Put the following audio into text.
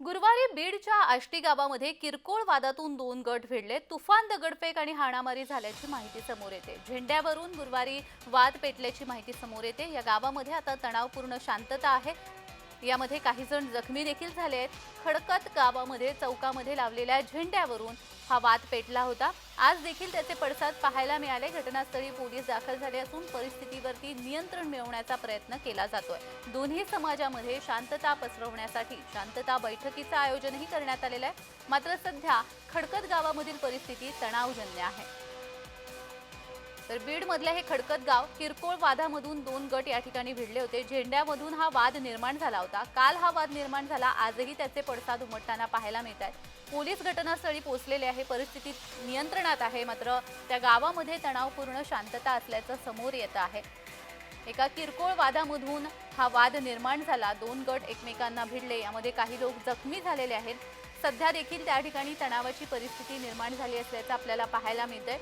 गुरुवारी बीडच्या आष्टी गावामध्ये किरकोळ वादातून दोन गट भिडले. तुफान दगडफेक आणि हाणामारी झाल्याची माहिती समोर येते. झेंड्यावरून गुरुवारी वाद पेटल्याची माहिती समोर येते. या गावामध्ये आता तणावपूर्ण शांतता आहे. यामध्ये काही जण जखमी देखील झाले आहेत. खडकत गावामध्ये चौकामध्ये लावलेल्या झेंड्यावरून हा वाद पेटला होता. आज देखील त्याचे पडसाद पाहायला मिळाले. घटनास्थळी पोलीस दाखल झाले असून परिस्थितीवरती नियंत्रण मिळवण्याचा प्रयत्न केला जातोय. दोन्ही समाजामध्ये शांतता पसरवण्यासाठी शांतता बैठकीचं आयोजनही करण्यात आलेलं आहे. मात्र सध्या खडकत गावामधील परिस्थिती तणावजन्य आहे. तर बीडमधले हे खडकत गाव किरकोळ वादामधून दोन गट या ठिकाणी भिडले होते. झेंड्यामधून हा वाद निर्माण झाला होता. काल हा वाद निर्माण झाला. आजही त्याचे पडसाद उमटताना पाहायला मिळत आहेत पोलीस घटनास्थळी पोहोचलेले आहे. परिस्थिती नियंत्रणात आहे. मात्र त्या गावामध्ये तणावपूर्ण शांतता असल्याचं समोर येतं आहे. एका किरकोळ वादामधून हा वाद निर्माण झाला. दोन गट एकमेकांना भिडले. यामध्ये काही लोक जखमी झालेले आहेत. सध्या देखील त्या ठिकाणी तणावाची परिस्थिती निर्माण झाली असल्याचं आपल्याला पाहायला मिळतंय.